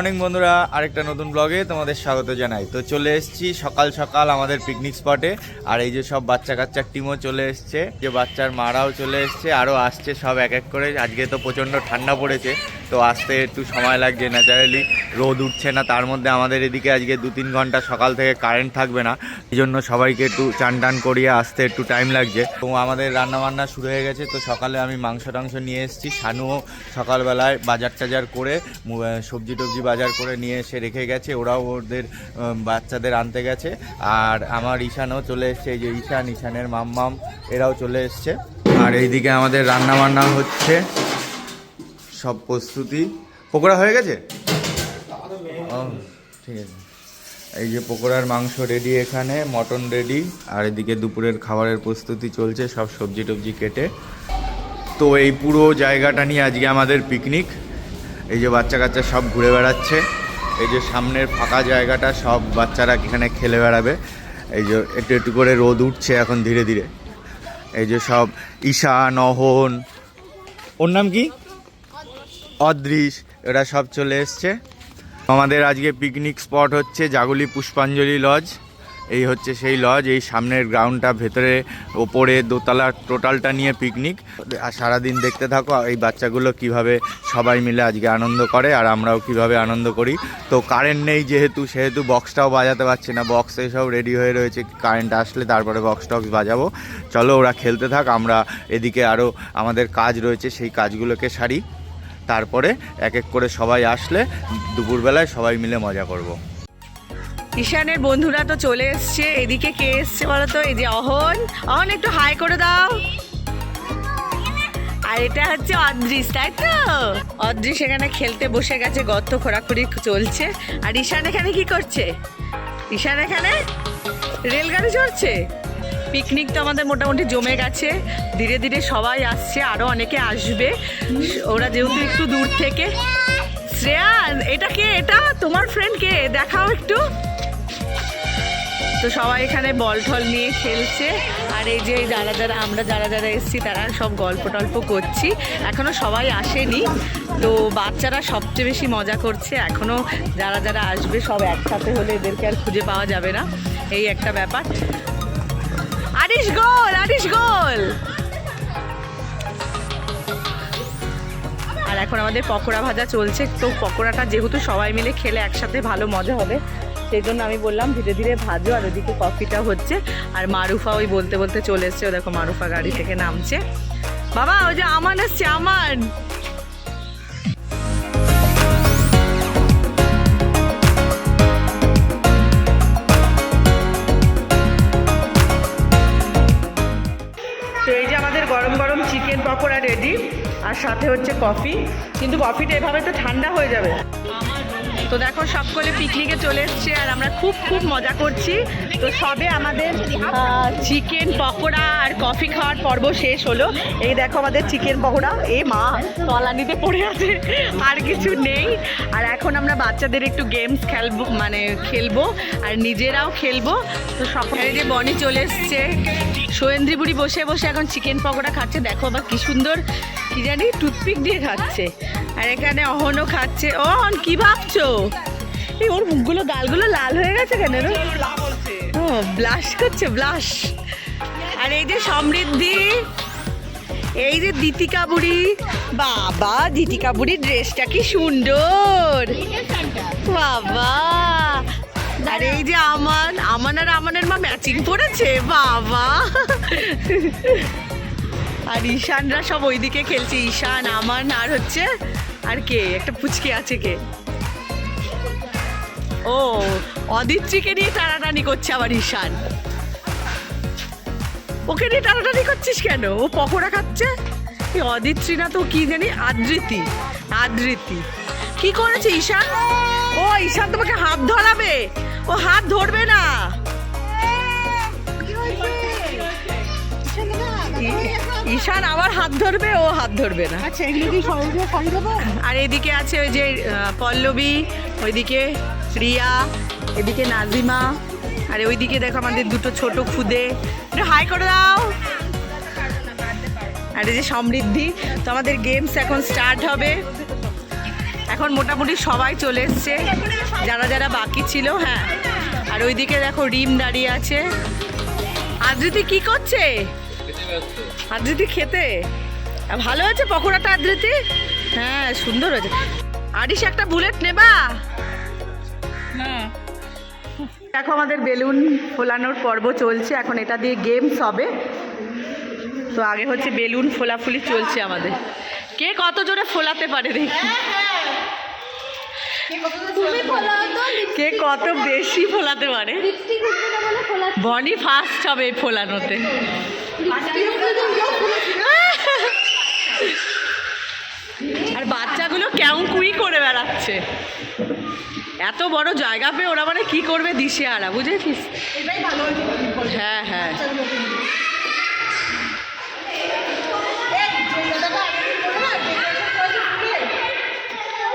Morning বন্ধুরা, আরেকটা নতুন ব্লগে তোমাদের স্বাগত জানাই। তো চলে এসেছি সকাল সকাল আমাদের পিকনিক স্পটে আর এই যে সব বাচ্চা কাচ্চার টিমও চলে এসছে, যে বাচ্চার মারাও চলে এসছে আরও আসছে সব এক এক করে। আজকে তো প্রচণ্ড ঠান্ডা পড়েছে তো আসতে একটু সময় লাগছে। ন্যাচারালি রোদ উঠছে না, তার মধ্যে আমাদের এদিকে আজকে দু তিন ঘণ্টা সকাল থেকে কারেন্ট থাকবে না। এই জন্য সবাইকে একটু চান টান করিয়ে আসতে একটু টাইম লাগছে। তো আমাদের রান্না বান্না শুরু হয়ে গেছে, তো সকালে আমি মাংস টাংস নিয়ে এসেছি। শানুও সকালবেলায় বাজার টাজার করে সবজি টবজি বাজার করে নিয়ে এসে রেখে গেছে। ওরাও ওদের বাচ্চাদের আনতে গেছে। আর আমার ঈশানও চলে এসছে, এই যে ঈশান, ঈশানের মাম্মাম, এরাও চলে এসছে। আর এইদিকে আমাদের রান্না বান্না হচ্ছে। সব প্রস্তুতি পকোড়া হয়ে গেছে? ঠিক আছে। এই যে পকোড়ার মাংস রেডি এখানে মটন রেডি আর এদিকে দুপুরের খাবারের প্রস্তুতি চলছে, সব সবজি টবজি কেটে। তো এই পুরো জায়গাটা নিয়ে আজকে আমাদের পিকনিক এই যে বাচ্চা কাচ্চা সব ঘুরে বেড়াচ্ছে। এই যে সামনের ফাঁকা জায়গাটা, সব বাচ্চারা এখানে খেলে বেড়াবে। এই যে একটু একটু করে রোদ উঠছে এখন ধীরে ধীরে। এই যে সব ঈশা নহন ওর নাম কি? অদৃশ, এরা সব চলে এসছে। আমাদের আজকে পিকনিক স্পট হচ্ছে জাগুলি পুষ্পাঞ্জলি লজ এই হচ্ছে সেই লজ এই সামনের গ্রাউন্ডটা ভেতরে ওপরে দোতলা টোটালটা নিয়ে পিকনিক আর সারাদিন দেখতে থাকো, এই বাচ্চাগুলো কীভাবে সবাই মিলে আজকে আনন্দ করে আর আমরাও কীভাবে আনন্দ করি। তো কারেন্ট নেই যেহেতু, সেহেতু বক্সটাও বাজাতে পারছি না। বক্স সব রেডি হয়ে রয়েছে কারেন্ট আসলে তারপরে বক্স টক্স বাজাবো। চলো ওরা খেলতে থাক, আমরা এদিকে আরও আমাদের কাজ রয়েছে, সেই কাজগুলোকে সারি। তারপরে এক এক করে সবাই আসলে দুপুরবেলায় সবাই মিলে মজা করব। ঈশানের বন্ধুরা তো চলে এসছে, এদিকে কে এসছে বলতো এই যে অহন। অহন, একটু হাই করে দাও। আর এটা হচ্ছে অদৃশ তাই তো? অদৃশ এখানে খেলতে বসে গেছে, গর্ত খোরাখুরি চলছে। আর ঈশান এখানে কি করছে? ঈশান এখানে রেলগাড়ি চড়ছে? পিকনিক তো আমাদের মোটামুটি জমে গেছে। ধীরে ধীরে সবাই আসছে আরও অনেকে আসবে। ওরা যেহেতু একটু দূর থেকে। শ্রেয়া, এটা কে? এটা তোমার ফ্রেন্ড কে? দেখাও একটু। তো সবাই এখানে বল ঠল নিয়ে খেলছে। আর এই যে যারা যারা, আমরা যারা যারা এসেছি, তারা সব গল্প টল্প করছি। এখনও সবাই আসেনি। তো বাচ্চারা সবচেয়ে বেশি মজা করছে। এখনও যারা যারা আসবে, সব একসাথে হলে এদেরকে আর খুঁজে পাওয়া যাবে না। এই একটা ব্যাপার। আরিশ গোল আরিশ গোল। আর এখন আমাদের পকোড়া ভাজা চলছে, তো পকোড়াটা যেহেতু সবাই মিলে খেলে একসাথে ভালো মজা হবে, সেই জন্য আমি বললাম ধীরে ধীরে ভাজো, আর ওদিকে কফিটা হচ্ছে। আর মারুফা ওই বলতে বলতে চলে এসছে, ও দেখো মারুফা গাড়ি থেকে নামছে। বাবা, ওই যে আমান এসছে আমান! আর সাথে হচ্ছে কফি, কিন্তু কফিটা এভাবে তো ঠান্ডা হয়ে যাবে। তো দেখো সকলে পিকনিকে চলে এসছে আর আমরা খুব খুব মজা করছি। তো সবে আমাদের চিকেন পকোড়া আর কফি খাওয়ার পর্ব শেষ হলো। এই দেখো আমাদের চিকেন পকোড়া। এ মা, তলানিতে পড়ে আছে, আর কিছু নেই। আর এখন আমরা বাচ্চাদের একটু গেমস খেলব মানে খেলব, আর নিজেরাও খেলব। তো সকলে যে বনি চলে এসছে, সোয়েন্দ্রি বুড়ি বসে বসে এখন চিকেন পকোড়া খাচ্ছে। দেখো আবার কি সুন্দর, কি জানি টুথপিক দিয়ে খাচ্ছে। আর এখানে অহনও খাচ্ছে। অহন, কি ভাবছ? এই ওর মুখগুলো, গালগুলো লাল হয়ে গেছে কেন ব্লাশ করছে, ব্লাশ। আর এই যে সমৃদ্ধি, এই যে দীপিকা বুড়ি, বাবা, দীপিকা বুড়ি ড্রেসটা কি সুন্দর। বাবা। আর এই যে আমান আমান আর আমানের মা ম্যাচিং পড়েছে বাবা। আর ঈশানরা সব ওইদিকে খেলছে, ঈশান, আমান, আর হচ্ছে, আর কে? একটা পুচকে আছে কে? ও অদিত্রীকে নিয়ে টানাটানি করছে আবার ঈশান। ওকে নিয়ে টানাটানি করছিস কেন? ও পকোড়া খাচ্ছে? এই অদিত্রী না তো কি জানি আদৃতি আদৃতি কি করেছে ঈশান? ও ঈশান তোমাকে হাত ধরাবে। ও হাত ধরবে না। ঈশান আবার হাত ধরবে ও হাত ধরবে না। আচ্ছা আর এদিকে আছে ওই যে পল্লবী ওইদিকে রিয়া এদিকে নাজিমা, আর ওইদিকে দেখো আমাদের দুটো ছোট খুদে। হাই করে দাও। আর এই যে সমৃদ্ধি, তো আমাদের গেমস এখন স্টার্ট হবে। এখন মোটামুটি সবাই চলে এসছে। যারা যারা বাকি ছিল হ্যাঁ। আর ওইদিকে দেখো রিম দাঁড়িয়ে আছে। আদ্রিতি কি করছে? আদ্রিতি খেতে? ভালো আছে পকোড়াটা, আদ্রিতি? হ্যাঁ সুন্দর হয়েছে। আরিস একটা বুলেট নেবা? দেখো আমাদের বেলুন ফোলানোর পর্ব চলছে এখন এটা দিয়ে গেমস হবে। তো আগে হচ্ছে বেলুন ফোলাফুলি চলছে আমাদের। কে কত জোরে ফোলাতে পারে দেখি। কে কত বেশি ফোলাতে পারে। বনি ফার্স্ট হবে এই ফোলানোতে। আর বাচ্চাগুলো কেমন কুই করে বেড়াচ্ছে। এত বড় জায়গা পেয়ে ওরা মানে কি করবে দিশে আরা বুঝেছিস হ্যাঁ। হ্যাঁ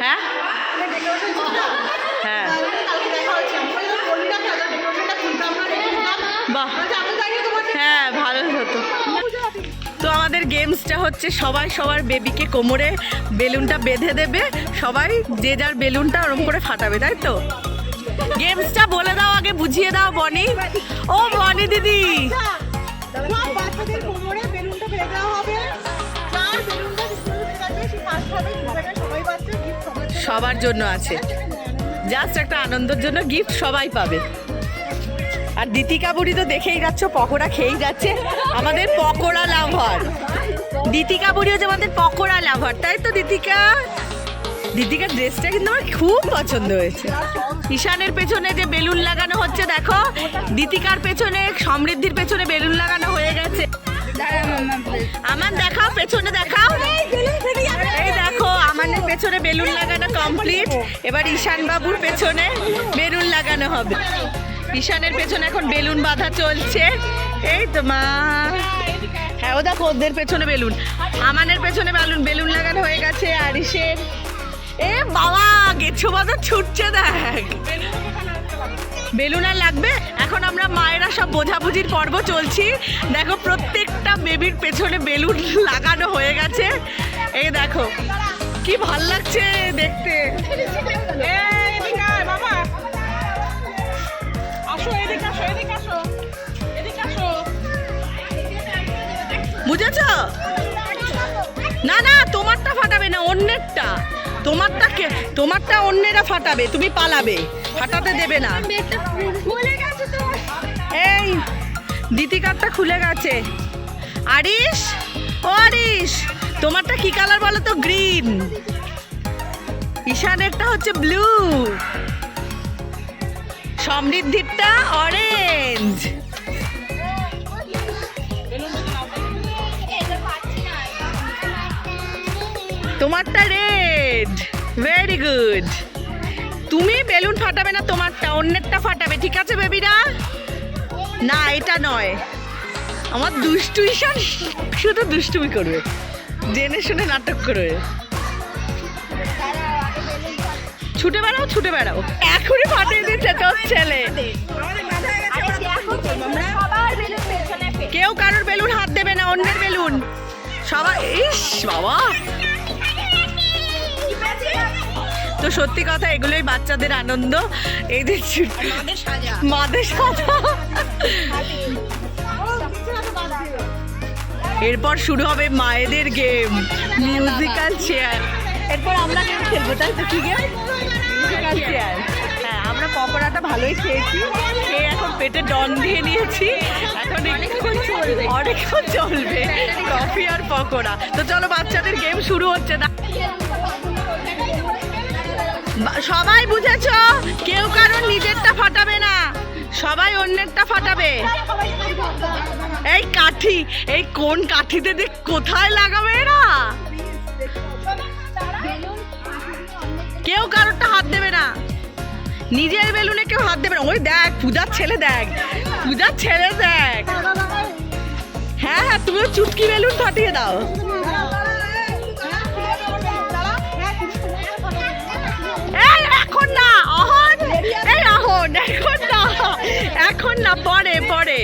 হ্যাঁ হ্যাঁ বাহ হ্যাঁ ভালো হতো তো আমাদের গেমসটা হচ্ছে সবাই সবার বেবিকে কোমরে বেলুনটা বেঁধে দেবে, সবাই যে যার বেলুনটা ওরম করে ফাটাবে, তাই তো? গেমসটা বলে দাও আগে, বুঝিয়ে দাও, বনি। ও, বনি দিদি। সবার জন্য আছে। জাস্ট একটা আনন্দের জন্য গিফট সবাই পাবে। আর দীতিকা বুড়ি তো দেখেই যাচ্ছ, পকোড়া খেয়েই যাচ্ছে। আমাদের পকোড়া লাভার। দীতিকা বুড়ি হচ্ছে আমাদের পকোড়া লাভার, তাই তো দীতিকা দীতিকার ড্রেসটা কিন্তু আমার খুব পছন্দ হয়েছে। ঈশানের পেছনে যে বেলুন লাগানো হচ্ছে, দেখো দীতিকার পেছনে, সমৃদ্ধির পেছনে বেলুন লাগানো হয়ে গেছে। আমার দেখাও, পেছনে দেখাও। এই দেখো আমাদের পেছনে বেলুন লাগানো কমপ্লিট এবার ঈশান বাবুর পেছনে বেলুন লাগানো হবে। ঈশানের পেছনে এখন বেলুন বাঁধা চলছে। এই তো মা। হ্যাঁ ও দেখো, ওদের পেছনে বেলুন। আমানের পেছনে বেলুন বেলুন লাগানো হয়ে গেছে আরিসের এ বাবা, গেছো বাঁধা ছুটছে দেখ। বেলুন আর লাগবে? এখন আমরা মায়েরা সব বোঝাবুঝির পর্ব চলছি। দেখো, প্রত্যেকটা বেবির পেছনে বেলুন লাগানো হয়ে গেছে। এই দেখো, কি ভালো লাগছে দেখতে। বুঝেছ? না না তোমারটা ফাটাবে না অন্যেরটা। তোমারটা কে তোমারটা অন্যেরা ফাটাবে তুমি পালাবে ফাটাতে দেবে না। এই দ্বিতীকারটা খুলে গেছে। আরিশ ও আরিশ তোমারটা কি কালার বলো তো গ্রিন। ঈশানেরটা হচ্ছে ব্লু। সমৃদ্ধিরটা অরেঞ্জ তোমারটা রেড ভেরি গুড তুমি বেলুন ফাটাবে না, তোমারটা অন্যেরটা ফাটাবে, ঠিক আছে বেবিরা? না, এটা নয়। আমার দুষ্টু ঈশান শুধু দুষ্টুমি করবে। জেনে শুনে নাটক করবে। ছুটে বেড়াও ছুটে বেড়াও। এখনই ফাটিয়ে দিচ্ছে তোর ছেলে। কেউ কারোর বেলুন হাত দেবে না অন্যের বেলুন। সবাই ইস বাবা। তো সত্যি কথা এগুলোই বাচ্চাদের আনন্দ। এই যে মাদের সাজা। এরপর শুরু হবে মায়েদের গেম মিউজিক্যাল চেয়ার এরপর আমরা গেম খেলব তাই তো কি গেম ভালোই খেয়েছি। খেয়ে এখন পেটে ডন দিয়ে নিয়েছি। এখন অনেকক্ষণ চলবে অনেকক্ষণ চলবে। কফি আর পকোড়া। তো চলো বাচ্চাদের গেম শুরু হচ্ছে। না সবাই বুঝেছ? কেউ কারোর নিজেরটা ফাটাবে না। সবাই অন্যেরটা ফাটাবে। এই কাঠি, এই কোন কাঠিতে দেখ কোথায় লাগাবে না কেউ কারোরটা হাত দেবে না। নিজের বেলুনে কেউ হাত দেবে না। ওই দেখ, পূজার ছেলে দেখ, পূজার ছেলে দেখ। হ্যাঁ হ্যাঁ তুমিও চুটকি বেলুন ফাটিয়ে দাও। এখন না এখন এখন না, পরে পরে।